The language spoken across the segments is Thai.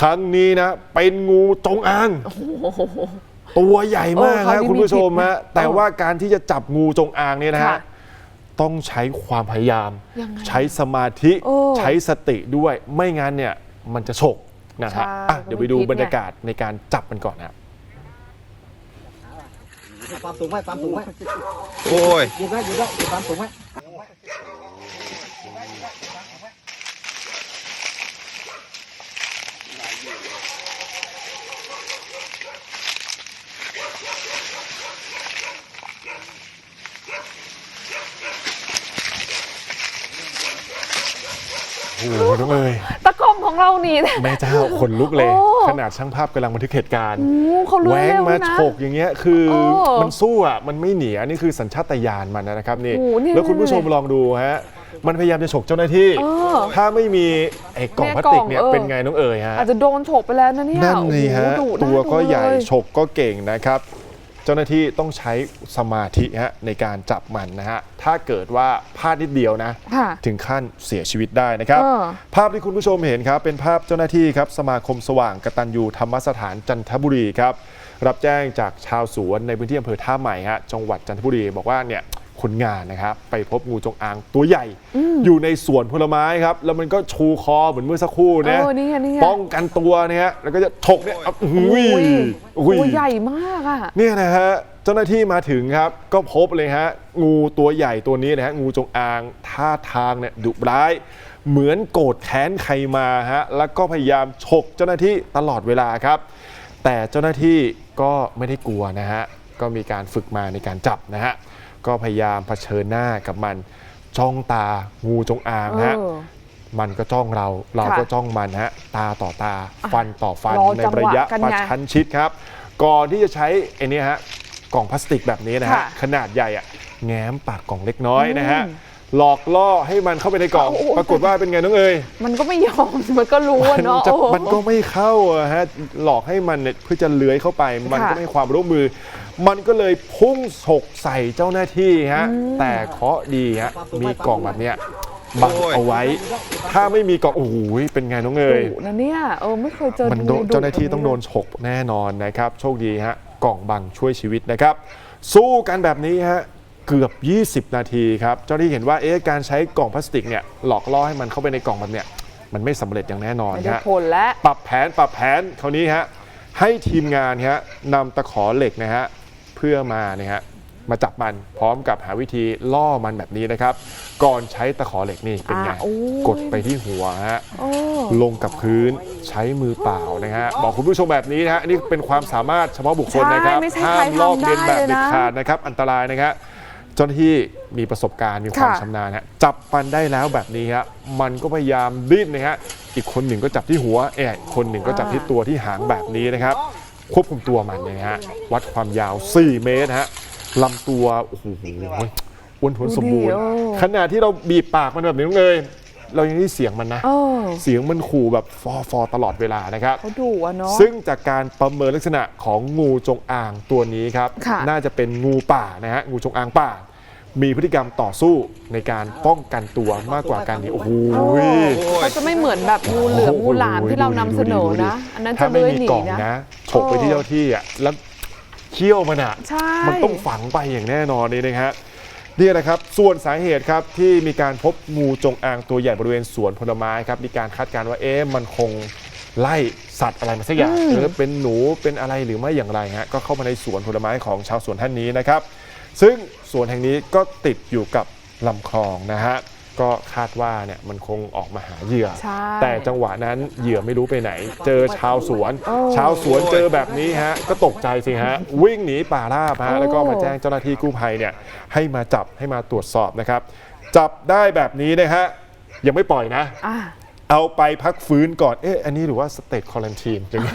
ครั้งนี้นะ เป็นงูจงอาง ตัวใหญ่มากเออเขาฮะนี่คุณผู้ชมมีพิษนะฮะแต่เออว่าการที่จะจับงูจงอางเนี่ยนะค่ะฮะต้องใช้ความพยายามยังไงใช้สมาธิเออใช้สติด้วยไม่งั้นเนี่ยมันจะฉกนะฮะใช่อะเดี๋ยวไปดูมันมีพิษบรรยากาศในการจับมันก่อนนะครับความสูงไว้ความสูงไว้โอ้ยยืนไว้ยืนไว้ยืนความสูงไว้ โอ้โหน้องเอ๋ยตะกร้มของเรานี่ แม่เจ้าขนลุกเลย โอ้ขนาดช่างภาพกำลังบันทึกเหตุการณ์ โอ้เขาแหเลื้วอยงเร็วมานะฉกอย่างเงี้ยคือโอ้มันสู้อะมันไม่หนีอันนี้คือสัญชาตญาณมันนะครับนี่โอ้นี่แล้วคุณผู้ชมลองดูฮะมันพยายามจะฉกเจ้าหน้าที่ เออถ้าไม่มีไอ้กล่องเนี่ยพลาสติกเนี่ยกล่องเออ เป็นไงน้องเอ๋ยฮะ อาจจะโดนฉกไปแล้วนะเนี่ยนั่นนี่ฮะ โอ้โหดุตัวก็ใหญ่น่าดูเลย ฉกก็เก่งนะครับ เจ้าหน้าที่ต้องใช้สมาธิฮะในการจับมันนะฮะถ้าเกิดว่าพลาดนิดเดียวนะ ค่ะถึงขั้นเสียชีวิตได้นะครับ เออ ภาพที่คุณผู้ชมเห็นครับ เป็นภาพเจ้าหน้าที่ครับสมาคมสว่างกตัญญูธรรมสถานจันทบุรีครับ รับแจ้งจากชาวสวนในพื้นที่อำเภอท่าใหม่ฮะจังหวัดจันทบุรีบอกว่าเนี่ย คนงานนะครับ ไปพบงูจงอางตัวใหญ่ อยู่ในสวนผลไม้ครับ แล้วมันก็ชูคอเหมือนเมื่อสักครู่นะเออนี่ไงนี่ไง ป้องกันตัวเนี่ยฮะแล้วก็จะฉกเนี่ยเอาอุ้โอ้ยยอุ้ย ตัวใหญ่มากอะ เนี่ยนะฮะเจ้าหน้าที่มาถึงครับ ก็พบเลยฮะ งูตัวใหญ่ตัวนี้นะฮะ งูจงอางท่าทางเนี่ยดุร้าย เหมือนโกรธแค้นใครมาฮะ แล้วก็พยายามฉกเจ้าหน้าที่ตลอดเวลาครับ แต่เจ้าหน้าที่ก็ไม่ได้กลัวนะฮะ ก็มีการฝึกมาในการจับนะฮะ ก็พยายามเผชิญหน้ากับมันจ้องตางูจงอางฮะ เออ มันก็จ้องเรา เราค่ะก็จ้องมันฮะ ตาต่อตา ฟันต่อฟันรอในจังหวะระยะกันประไงชันชิดครับ ก่อนที่จะใช้ไอ้นี่ฮะ กล่องพลาสติกแบบนี้นะฮะ ค่ะขนาดใหญ่อะแง้มปากกล่องเล็กน้อยนะฮะ อืม หลอกล่อให้มันเข้าไปในกล่องโอ้โหปรากฏว่าเป็นไงน้องเอ๋ยมันก็ไม่ยอมมันก็รู้อะมันเนาะจะโอ้โหมันก็ไม่เข้าอะฮะหลอกให้มันเนี่ยเพื่อจะเลื้อยเข้าไป มันก็ค่ะไม่ให้ความร่วมมือ มันก็เลยพุ่งฉกใส่เจ้าหน้าที่ฮะแต่เคราะห์ดีฮะมีกล่องแบบเนี้ยบังโอ้ยเอาไว้ ถ้าไม่มีกล่องโอ้โหเป็นไงน้องเอ๋ยดุนะเนี่ยเออไม่เคยเจอมันโดนงูดุเจ้าหน้าที่ต้องโดนฉกแน่นอนนะครับ โชคดีฮะกล่องบังช่วยชีวิตนะครับ สู้กันแบบนี้ฮะ เกือบ 20 นาทีครับเจ้าหน้าที่เห็นว่าเอ๊ะการใช้กล่องพลาสติกเนี่ยหลอกล่อให้มันเข้าไปในกล่องแบบเนี้ยมันไม่สำเร็จอย่างแน่นอนไม่ได้ฮะผลแล้วปรับแผนปรับแผนคราวนี้ฮะให้ทีมงานฮะนำตะขอเหล็กนะฮะเพื่อมาเนี่ยฮะมาจับมันพร้อมกับหาวิธีล่อมันแบบนี้นะครับ ก่อนใช้ตะขอเหล็กนี่เป็นไงอะโอ้ยกดไปที่หัวฮะโอ้ลงกับพื้นใช้มือเปล่านะฮะบอกคุณผู้ชมแบบนี้นะฮะนี่เป็นความสามารถเฉพาะบุคคลนะครับใช่ไม่ใช่ห้าใครมลอกเลียนแบบทำได้เลยนะเด็ดขาดนะครับ อันตรายนะครับ เจ้าหน้าที่มีประสบการณ์มีความค่ะชำนาญฮะจับมันได้แล้วแบบนี้ฮะมันก็พยายามดิ้นนะฮะอีกคนหนึ่งก็จับที่หัวเอ้ยคนหนึ่งก็จับที่ตัวที่หางแบบนี้นะครับ ควบคุมตัวมันนะฮะวัดความยาว 4 เมตรฮะลำตัวโอ้โหอ้วนท้วนสมบูรณ์ดูดิโอ้ขณะที่เราบีบปากมันแบบนี้เลย เรายังได้เสียงมันนะ เออเสียงมันขู่แบบฟอฟอตลอดเวลานะครับ เขาดุอะเนาะ ซึ่งจากการประเมินลักษณะของงูจงอางตัวนี้ครับ ค่ะ น่าจะเป็นงูป่านะฮะ งูจงอางป่า มีพฤติกรรมต่อสู้ในการป้องกันตัวมากกว่าการหนี้โอ้โหโอ้เขาจะไม่เหมือนแบบงูเหลือมงูหลามที่เรานำเสนอนะ อันนั้นจะถ้าไม่เลื้อยมีหนีกล่องนะ นะฉกไปที่เจ้าที่อะแล้วเขี้ยวมันอะ ใช่ มันต้องฝังไปอย่างแน่นอนนี่นะฮะ นี่แหละครับ ส่วนสาเหตุครับที่มีการพบงูจงอางตัวใหญ่บริเวณสวนผลไม้ครับ มีการคาดการณ์ว่าเอ๊ะมันคงไล่สัตว์อะไรมาสักอย่างอืมหรือเป็นหนูเป็นอะไรหรือไม่อย่างไรฮะก็เข้ามาในสวนผลไม้ของชาวสวนท่านนี้นะครับ ซึ่งสวนแห่งนี้ก็ติดอยู่กับลำคลองนะฮะ ก็คาดว่าเนี่ยมันคงออกมาหาเหยื่อ ใช่ แต่จังหวะนั้นเหยื่อไม่รู้ไปไหน เจอชาวสวนโอ้ชาวสวนเจอแบบนี้ฮะ ก็ตกใจสิฮะ วิ่งหนีป่าราบฮะโอ้แล้วก็มาแจ้งเจ้าหน้าที่กู้ภัยเนี่ยให้มาจับให้มาตรวจสอบนะครับ จับได้แบบนี้นะฮะยังไม่ปล่อยนะ อะ เอาไปพักฟื้นก่อน เอ๊ะ อันนี้หรือว่าสเต e คอ r ันทีนยังไง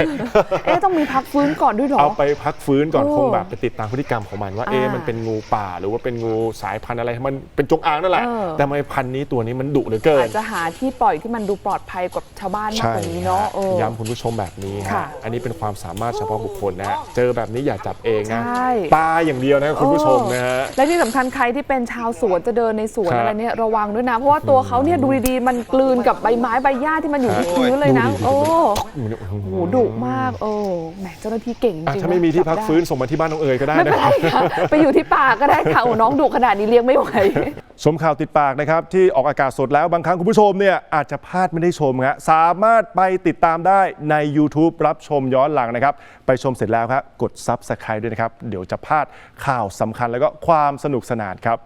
เอ๊ะ ต้องมีพักฟื้นก่อนด้วยเหรอ เอาไปพักฟื้นก่อนโอ้คงแบบไปติดตามพฤติกรรมของมันว่า เอ๊ะอ่ามัมันเป็นงูป่าหรือว่าเป็นงูสายพันธุ์อะไร มันเป็นจงอางนั่นแหละเออแต่ทำไมพันธุ์นี้ตัวนี้มันดุเหลือเกิอานจจะหาที่ปล่อยที่มันดูปลอดภัยกว่าชาวบ้านมากใช่กว่านี้เนาะเออย้ำคุณผู้ชมแบบนี้ค่ะฮะอันนี้เป็นความสามารถเฉพาะบุคคลนะฮะเจอแบบนี้อย่าจับเองนะใช่ตาอย่างเดียวนะคุณผู้ชมนะฮะ และที่สำคัญใครที่เป็นชาวสวนจะเดินในสวนครับอะไรเนี่ยระวังด้วยนะ เพราะว่าตัวเขาเนี่ยดูดีๆมันกลืนกับใบไม้ใบหญ้าที่มันอยู่ที่พื้นเลยนะ โอ้โหดุมากโอ้แหมเจ้าหน้าที่เก่งจอะริงๆถ้าไม่มีที่พักจับได้ฟื้นส่งมาที่บ้านน้องเอ๋ยก็ได้ไม่เป็นนะไรค่ะไปอยู่ที่ป่าก็ได้ค่ะโอ้น้องดุขนาดนี้เลี้ยงไม่ไหวชมข่าวติดปากนะครับ ที่ออกอากาศสดแล้วบางครั้งคุณผู้ชมเนี่ยอาจจะพลาดไม่ได้ชมฮะสามารถไปติดตามได้ใน YouTube รับชมย้อนหลังนะครับ ไปชมเสร็จแล้วครับกด Subscribe ด้วยนะครับ เดี๋ยวจะพลาดข่าวสำคัญแล้วก็ความสนุกสนานครับ